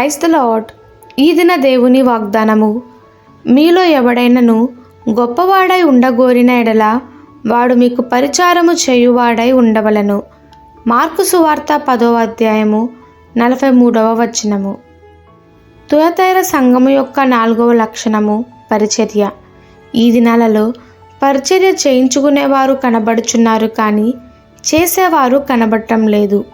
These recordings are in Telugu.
క్రైస్త లాడ్ ఈ దిన దేవుని వాగ్దానము. మీలో ఎవడైనను గొప్పవాడై ఉండగోరిన ఎడల వాడు మీకు పరిచారము చేయువాడై ఉండవలను. మార్కు సువార్త పదవ అధ్యాయము నలభై మూడవ వచనము. తులతైర సంఘము యొక్క నాలుగవ లక్షణము పరిచర్య. ఈ దినాలలో పరిచర్య చేయించుకునేవారు కనబడుచున్నారు కానీ చేసేవారు కనబడటం లేదు.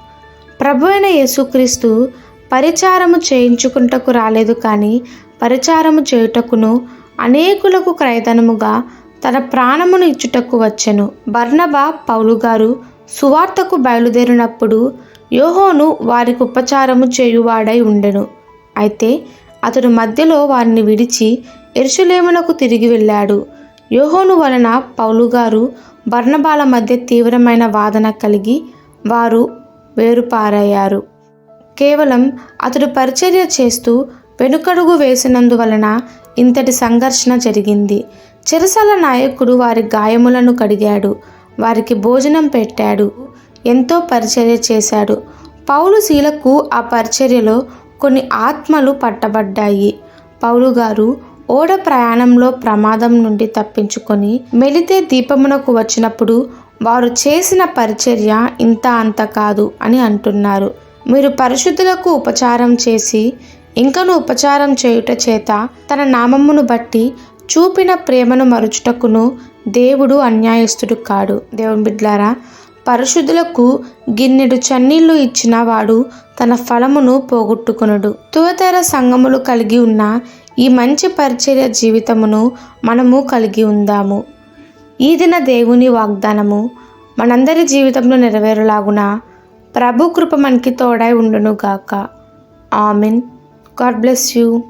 ప్రభు అయిన యేసుక్రీస్తు పరిచారము చేయించుకుంటకు రాలేదు కానీ పరిచారము చేయుటకును అనేకులకు క్రయధనముగా తన ప్రాణమును ఇచ్చుటకు వచ్చెను. బర్నబా పౌలు గారు సువార్తకు బయలుదేరినప్పుడు యోహోను వారికి ఉపచారము చేయువాడై ఉండెను. అయితే అతడు మధ్యలో వారిని విడిచి ఎరుషులేమునకు తిరిగి వెళ్ళాడు. యోహోను వలన పౌలు గారు బర్ణబాల మధ్య తీవ్రమైన వాదన కలిగి వారు వేరుపారయ్యారు. కేవలం అతడు పరిచర్య చేస్తూ వెనుకడుగు వేసినందువలన ఇంతటి సంఘర్షణ జరిగింది. చెరసాల నాయకుడు వారి గాయములను కడిగాడు. వారికి భోజనం పెట్టాడు. ఎంతో పరిచర్య చేశాడు. పౌలు శీలకు ఆ పరిచర్యలో కొన్ని ఆత్మలు పట్టబడ్డాయి. పౌలు గారు ఓడ ప్రయాణంలో ప్రమాదం నుండి తప్పించుకొని మెలితే దీపమునకు వచ్చినప్పుడు వారు చేసిన పరిచర్య ఇంత అంత కాదు అని అంటున్నారు. మీరు పరిశుద్ధులకు ఉపచారం చేసి ఇంకను ఉపచారం చేయుట చేత తన నామమును బట్టి చూపిన ప్రేమను మరుచుటకును దేవుడు అన్యాయస్తుడు కాడు. దేవుని బిడ్లారా పరిశుద్ధులకు గిన్నెడు చన్నీళ్ళు ఇచ్చిన వాడు తన ఫలమును పోగొట్టుకునుడు. తువతర సంగములు కలిగి ఉన్న ఈ మంచి పరిచర్య జీవితమును మనము కలిగి ఉందాము. ఈ దిన దేవుని వాగ్దానము మనందరి జీవితంలో నెరవేరులాగున? ప్రభు కృప మనకి తోడై ఉండును గాక ఆమెన్. God bless you.